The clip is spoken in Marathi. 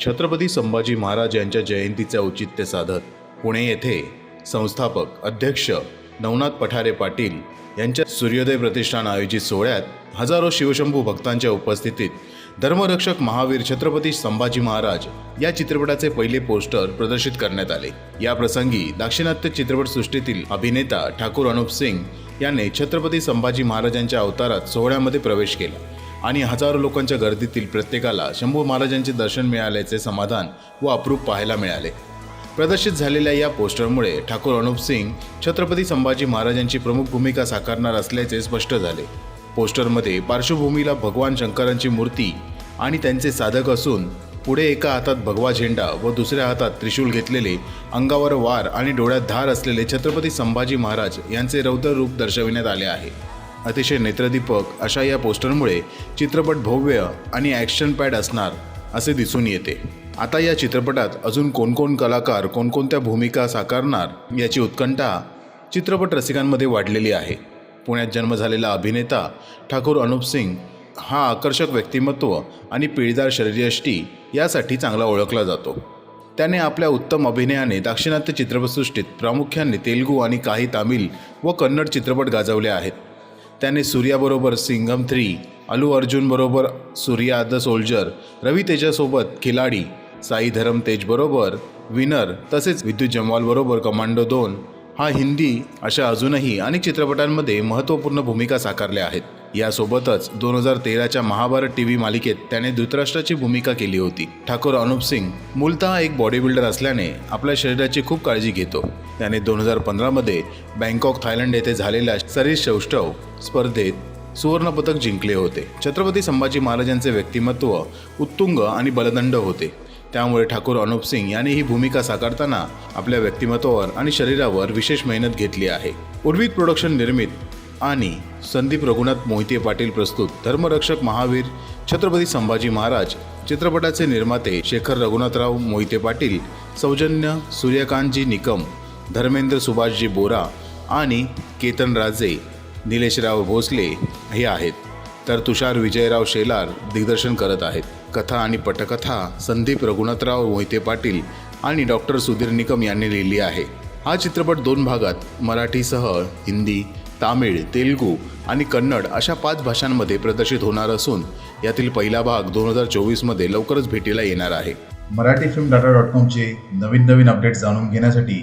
छत्रपती संभाजी महाराज यांच्या जयंतीचे औचित्य साधत पुणे येथे संस्थापक अध्यक्ष नवनाथ पठारे पाटील यांच्या सूर्योदय प्रतिष्ठान आयोजित सोहळ्यात हजारो शिवशंभू भक्तांच्या उपस्थितीत धर्मरक्षक महावीर छत्रपती संभाजी महाराज या चित्रपटाचे पहिले पोस्टर प्रदर्शित करण्यात आले. या प्रसंगी दाक्षिणात्य चित्रपटसृष्टीतील अभिनेता ठाकूर अनुप सिंग याने छत्रपती संभाजी महाराजांच्या अवतारात सोहळ्यामध्ये प्रवेश केला. आणि हजारो लोकांच्या गर्दीतील प्रत्येकाला शंभू महाराजांचे दर्शन मिळाल्याचे समाधान व अप्रूप पाहायला मिळाले. प्रदर्शित झालेल्या या पोस्टरमुळे ठाकूर अनुप सिंग छत्रपती संभाजी महाराजांची प्रमुख भूमिका साकारणार असल्याचे स्पष्ट झाले. पोस्टरमध्ये पार्श्वभूमीला भगवान शंकरांची मूर्ती आणि त्यांचे साधक असून पुढे एका हातात भगवा झेंडा व दुसऱ्या हातात त्रिशूल घेतलेले अंगावर वार आणि डोळ्यात धार असलेले छत्रपती संभाजी महाराज यांचे रौद्र रूप दर्शविण्यात आले आहे. अतिशय नेत्रदीपक अशा या पोस्टरमुळे चित्रपट भव्य आणि ॲक्शन पॅड असणार असे दिसून येते. आता या चित्रपटात अजून कोणकोण कलाकार कोणकोणत्या भूमिका साकारणार याची उत्कंठा चित्रपट रसिकांमध्ये वाढलेली आहे. पुण्यात जन्म झालेला अभिनेता ठाकूर अनुप सिंग हा आकर्षक व्यक्तिमत्व आणि पिळदार शरीरयष्टी यासाठी चांगला ओळखला जातो. त्याने आपल्या उत्तम अभिनयाने दाक्षिणात्य चित्रपटसृष्टीत प्रामुख्याने तेलुगू आणि काही तामिळ व कन्नड चित्रपट गाजवले आहेत. त्याने सूर्याबरोबर सिंगम थ्री अलू अर्जुनबरोबर सूर्या द सोल्जर रवी तेजासोबत खिलाडी साई धरम तेजबरोबर विनर तसेच विद्युत जमवालबरोबर कमांडो दोन हा हिंदी अशा अजूनही अनेक चित्रपटांमध्ये महत्त्वपूर्ण भूमिका साकारल्या आहेत. यासोबतच दोन हजार तेराच्या महाभारत टी व्ही मालिकेत त्याने धृतराष्ट्राची भूमिका केली होती. ठाकूर अनुप सिंग मूलतः एक बॉडी बिल्डर असल्याने आपल्या शरीराची खूप काळजी घेतो. त्याने दोन हजार पंधरामध्ये बँकॉक थायलंड येथे झालेल्या सरीस स्पर्धेत सुवर्णपदक जिंकले होते. छत्रपती संभाजी महाराजांचे व्यक्तिमत्व उत्तुंग आणि बलदंड होते. त्यामुळे ठाकूर अनुप सिंग यांनी ही भूमिका साकारताना आपल्या व्यक्तिमत्वावर आणि शरीरावर विशेष मेहनत घेतली आहे. उर्वित प्रोडक्शन निर्मित आणि संदीप रघुनाथ मोहिते पाटील प्रस्तुत धर्मरक्षक महावीर छत्रपती संभाजी महाराज चित्रपटाचे निर्माते शेखर रघुनाथराव मोहिते पाटील सौजन्य सूर्यकांतजी निकम धर्मेंद्र सुभाषजी बोरा आणि केतन राजे निलेशराव भोसले हे आहेत. तर तुषार विजयराव शेलार दिग्दर्शन करत आहेत. कथा आणि पटकथा संदीप रघुनाथराव मोहिते पाटील आणि डॉक्टर सुधीर निकम यांनी लिहिली आहे. हा चित्रपट दोन भागात मराठीसह हिंदी तामिळ तेलुगू आणि कन्नड अशा पाच भाषांमध्ये प्रदर्शित होणार असून यातील पहिला भाग दोन हजार चोवीसमध्ये लवकरच भेटीला येणार आहे. मराठी फिल्म डाटा डॉट कॉमचे नवीन नवीन अपडेट जाणून घेण्यासाठी